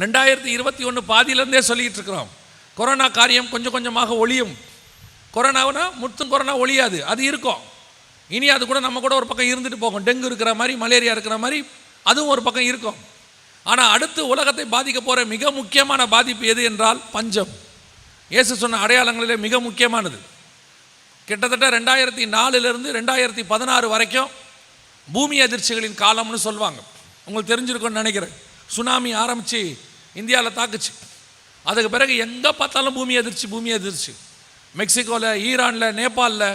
ரெண்டாயிரத்தி இருபத்தி ஒன்று பாதியிலேருந்தே சொல்லிகிட்டு இருக்கிறோம். கொரோனா காரியம் கொஞ்சம் கொஞ்சமாக ஒழியும். கொரோனாவுனா முத்தும் கொரோனா ஒழியாது. அது இருக்கும். இனி அது கூட நம்ம கூட ஒரு பக்கம் இருந்துட்டு போகும். டெங்கு இருக்கிற மாதிரி மலேரியா இருக்கிற மாதிரி அதுவும் ஒரு பக்கம் இருக்கும். ஆனால் அடுத்து உலகத்தை பாதிக்க போகிற மிக முக்கியமான பாதிப்பு எது என்றால் பஞ்சம். இயேசு சொன்ன அடையாளங்களிலே மிக முக்கியமானது. கிட்டத்தட்ட ரெண்டாயிரத்தி நாலுலேருந்து ரெண்டாயிரத்தி பதினாறு வரைக்கும் பூமி அதிர்ச்சிகளின் காலம்னு சொல்லுவாங்க. உங்களுக்கு தெரிஞ்சிருக்கும்னு நினைக்கிறேன். சுனாமி ஆரம்பித்து இந்தியாவில் தாக்குச்சு. அதுக்கு பிறகு எங்கே பார்த்தாலும் பூமி அதிர்ச்சி பூமி எதிர்ச்சி மெக்சிகோவில் ஈரானில் நேபாளில்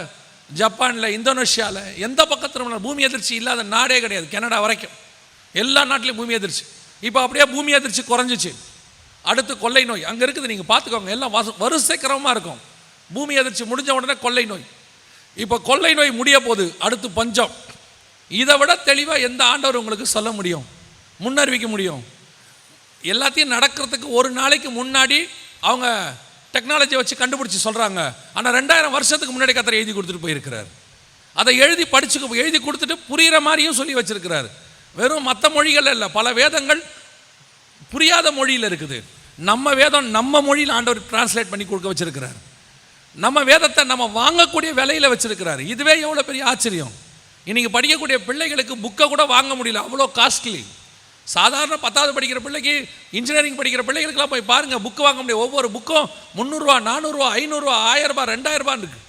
ஜப்பானில் இந்தோனேஷியாவில் எந்த பக்கத்தில் பூமி அதிர்ச்சி இல்லாத நாடே கிடையாது கனடா வரைக்கும். எல்லா நாட்டிலையும் பூமி எதிர்ச்சி இப்போ அப்படியே பூமி அதிர்ச்சி குறைஞ்சிச்சு. அடுத்து கொள்ளை நோய். அங்கே இருக்குது நீங்கள் பார்த்துக்கோங்க. எல்லாம் வச வரிசை கிரமமாக இருக்கும். பூமி அதிர்ச்சி முடிஞ்ச உடனே கொள்ளை நோய். இப்போ கொள்ளை நோய் முடிய போகுது அடுத்து பஞ்சம். இதை விட தெளிவாக எந்த ஆண்டவர் உங்களுக்கு சொல்ல முடியும்? முன்னறிவிக்க முடியும். எல்லாத்தையும் நடக்கிறதுக்கு ஒரு நாளைக்கு முன்னாடி அவங்க டெக்னாலஜியை வச்சு கண்டுபிடிச்சி சொல்கிறாங்க ஆனால் ரெண்டாயிரம் வருஷத்துக்கு முன்னாடி கத்தரை எழுதி கொடுத்துட்டு போயிருக்கிறார். அதை எழுதி படிச்சு எழுதி கொடுத்துட்டு புரிகிற மாதிரியும் சொல்லி வச்சிருக்கிறார். வெறும் மற்ற மொழிகள் இல்லை பல வேதங்கள் புரியாத மொழியில் இருக்குது. நம்ம வேதம் நம்ம மொழியில் ஆண்டவர் டிரான்ஸ்லேட் பண்ணி கொடுக்க வச்சிருக்கிறார். நம்ம வேதத்தை நம்ம வாங்கக்கூடிய விலையில் வச்சிருக்கிறார். இதுவே எவ்வளோ பெரிய ஆச்சரியம். இன்னைக்கு படிக்கக்கூடிய பிள்ளைகளுக்கு புக்கை கூட வாங்க முடியல. அவ்வளோ காஸ்ட்லி சாதாரண பத்தாவது படிக்கிற பிள்ளைக்கு இன்ஜினியரிங் படிக்கிற பிள்ளைகளுக்கெல்லாம் போய் பாருங்கள் புக்கு வாங்க முடியும். ஒவ்வொரு புக்கும் முந்நூறுரூவா நானூறுரூவா ஐநூறுரூவா ஆயிரரூபா ரெண்டாயிரரூபான்னு இருக்குது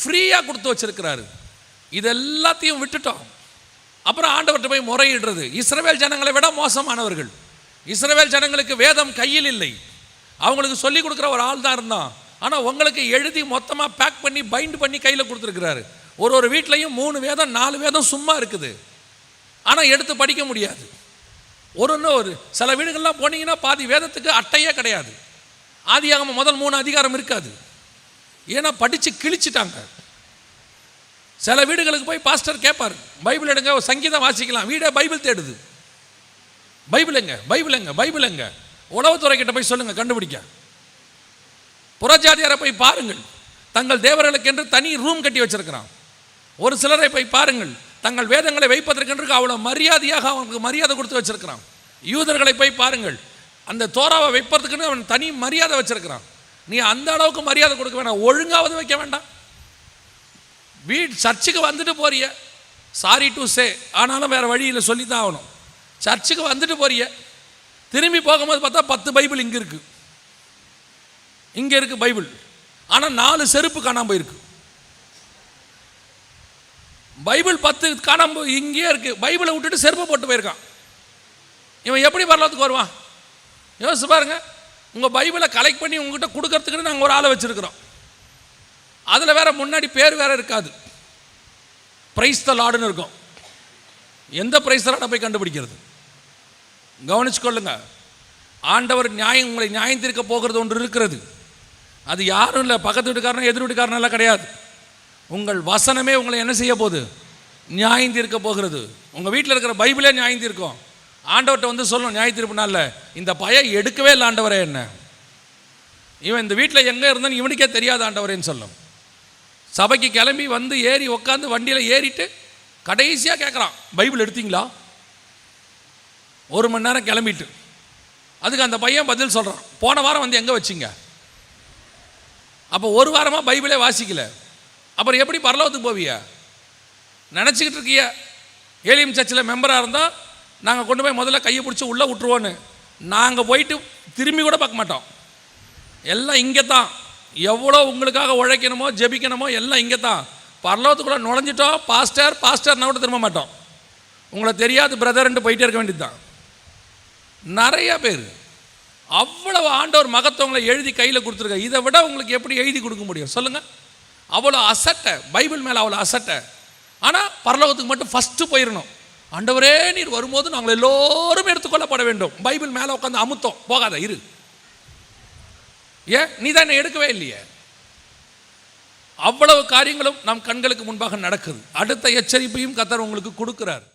ஃப்ரீயாக கொடுத்து வச்சிருக்கிறாரு. இது எல்லாத்தையும் விட்டுட்டோம். அப்புறம் ஆண்டவர்கிட்ட போய் முறையிடுறது. இஸ்ரவேல் ஜனங்களை விட மோசமானவர்கள். இஸ்ரவேல் ஜனங்களுக்கு வேதம் கையில் இல்லை. அவங்களுக்கு சொல்லிக் கொடுக்குற ஒரு ஆள் தான் இருந்தான். ஆனால் உங்களுக்கு எழுதி மொத்தமாக பேக் பண்ணி பைண்ட் பண்ணி கையில் கொடுத்துருக்கிறாரு. ஒரு ஒரு வீட்லேயும் மூணு வேதம் நாலு வேதம் சும்மா இருக்குது. ஆனால் எடுத்து படிக்க முடியாது. ஒரு ஒன்று ஒரு சில வீடுகள்லாம் போனீங்கன்னா பாதி வேதத்துக்கு அட்டையே கிடையாது. ஆதியாகம முதல் மூணு அதிகாரம் இருக்காது. ஏன்னா படித்து கிழிச்சிட்டாங்க. சில வீடுகளுக்கு போய் பாஸ்டர் கேட்பார் பைபிள் எடுங்க ஒரு சங்கீதம் வாசிக்கலாம். வீடே பைபிள் தேடுது. பைபிள் எங்க? பைபிள் எங்க? பைபிள் எங்க? உளவுத்துறை கிட்ட போய் சொல்லுங்க கண்டுபிடிக்க. புறஜாதியாரை போய் பாருங்கள். தங்கள் தேவர்களுக்கு என்று தனி ரூம் கட்டி வச்சிருக்கிறான். ஒரு சிலரை போய் பாருங்கள். தங்கள் வேதங்களை வைப்பதற்கென்று அவ்வளோ மரியாதையாக அவனுக்கு மரியாதை கொடுத்து வச்சிருக்கிறான். யூதர்களை போய் பாருங்கள். அந்த தோராவை வைப்பதற்குன்னு அவன் தனி மரியாதை வச்சிருக்கிறான். நீ அந்த அளவுக்கு மரியாதை கொடுக்க வேண்டாம் ஒழுங்காவது வைக்க வேண்டாம். வீட் சர்ச்சுக்கு வந்துட்டு போறிய. சாரி டு சே ஆனாலும் வேறு வழியில் சொல்லி தான் ஆகணும். சர்ச்சுக்கு வந்துட்டு போறிய. திரும்பி போகும்போது பார்த்தா பத்து பைபிள் இங்கே இருக்கு. இங்கே இருக்கு பைபிள். ஆனால் நாலு செருப்பு காணாமல் போயிருக்கு. பைபிள் பத்து காணாம இங்கேயே இருக்கு. பைபிளை விட்டுட்டு செருப்பு போட்டு போயிருக்கான். இவன் எப்படி வரலாத்துக்கு வருவான்? யோசிச்சு பாருங்க. உங்கள் பைபிளை கலெக்ட் பண்ணி உங்ககிட்ட கொடுக்கறதுக்குன்னு நாங்கள் ஒரு ஆளை வச்சுருக்கிறோம். அதில் வேற முன்னாடி பேர் வேற இருக்காது. பிரைஸ் த லாடுன்னு இருக்கும். எந்த பிரைஸ் லாடை போய் கண்டுபிடிக்கிறது? கவனிச்சுக்கொள்ளுங்க. ஆண்டவர் நியாயம் உங்களை நியாயம் தீர்க்க போகிறது ஒன்று இருக்கிறது. அது யாரும் இல்லை. பக்கத்து வீட்டுக்காரனா எதிர் வீட்டுக்காரனெல்லாம் கிடையாது. உங்கள் வசனமே உங்களை என்ன செய்ய போகுது? நியாயம் தீர்க்க போகிறது. உங்கள் வீட்டில் இருக்கிற பைபிளே நியாயம் தீர்க்கும் ஆண்டவர்கிட்ட வந்து சொல்லணும் நியாய தீர்ப்பு நாளில் இந்த பையன் எடுக்கவே இல்லை ஆண்டவரே என்ன? இவன் இந்த வீட்டில் எங்கே இருந்தான்னு இவனுக்கே தெரியாது ஆண்டவரேன்னு சொல்லும். சபைக்கு கிளம்பி வந்து ஏறி உட்காந்து வண்டியில் ஏறிட்டு கடைசியாக கேட்குறான் பைபிள் எடுத்தீங்களா? ஒரு மணி நேரம் கிளம்பிட்டு. அதுக்கு அந்த பையன் பதில் சொல்கிறான் போன வாரம் வந்து எங்கே வச்சிங்க? அப்போ ஒரு வாரமாக பைபிளே வாசிக்கலை. அப்புறம் எப்படி பரலோகத்துக்கு போவிய? நினச்சிக்கிட்டு இருக்கிய? ஏலியம் சர்ச்சில் மெம்பராக இருந்தால் நாங்கள் கொண்டு போய் முதல்ல கையை பிடிச்சி உள்ளே விட்டுருவோன்னு. நாங்கள் போயிட்டு திரும்பி கூட பார்க்க மாட்டோம். எல்லாம் இங்கே தான் எவ்வளோ உங்களுக்காக உழைக்கணுமோ ஜெபிக்கணுமோ எல்லாம் இங்கே தான் பரலோகத்துக்குள்ளே நுழைஞ்சிட்டோம். பாஸ்டர் பாஸ்டர்னா கூட திரும்ப மாட்டோம். உங்களை தெரியாது பிரதர்ன்ட்டு போயிட்டே இருக்க வேண்டியது தான் நிறைய பேர் அவ்வளவு ஆண்டவர் மகத்துவங்களை எழுதி கையில் கொடுத்துருக்க. இதை விட உங்களுக்கு எப்படி எழுதி கொடுக்க முடியும்? சொல்லுங்கள் அவ்வளோ அசட்டை பைபிள் மேலே அவ்வளோ அசட்டை. ஆனால் பரலோகத்துக்கு மட்டும் ஃபஸ்ட்டு போயிடணும் ஆண்டவரே நீர் வரும்போது நாங்கள் எல்லோரும் எடுத்துக்கொள்ளப்பட வேண்டும். பைபிள் மேலே உட்காந்து அமுத்தம். போகாத இரு. ஏன்? நீ தான் எடுக்கவே இல்லையே. அவ்வளவு காரியங்களும் நம் கண்களுக்கு முன்பாக நடக்குது. அடுத்த எச்சரிப்பையும் கத்தர் உங்களுக்கு கொடுக்கிறார்.